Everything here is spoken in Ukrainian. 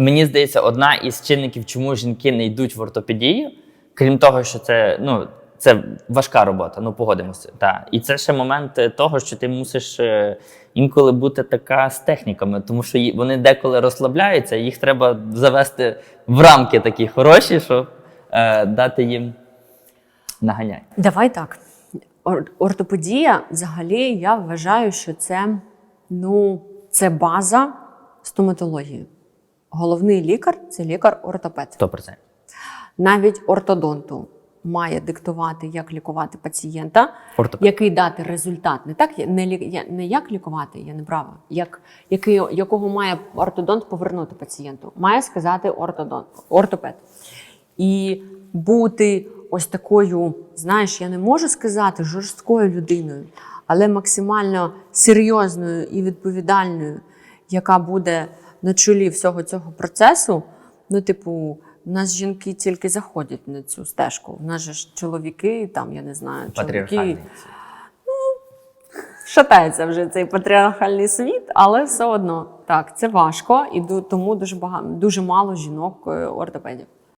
Мені здається, одна із чинників, чому жінки не йдуть в ортопедію, крім того, що це ну. Це важка робота, ну погодимося. Та. І це ще момент е, того, що ти мусиш е, інколи бути така з техніками, тому що вони деколи розслабляються, їх треба завести в рамки такі хороші, щоб е, дати їм наганять. Давай так. Ор- Ортопедія, взагалі, я вважаю, що це, ну, це база стоматології. Головний лікар це лікар-ортопед. 100%. Навіть ортодонту має диктувати, як лікувати пацієнта, Ортопед. який дати результат. Не так не, лі- не як лікувати, я не права, як, який, якого має ортодонт повернути пацієнту. Має сказати ортодонт, ортопед. І бути ось такою, знаєш, я не можу сказати жорсткою людиною, але максимально серйозною і відповідальною, яка буде на чолі всього цього процесу. Ну, типу, в нас жінки тільки заходять на цю стежку. У нас же ж чоловіки, там, я не знаю, чоловіки. Ну, шатається вже цей патріархальний світ, але все одно так, це важко, і тому дуже багато дуже мало жінок е, ортопедів.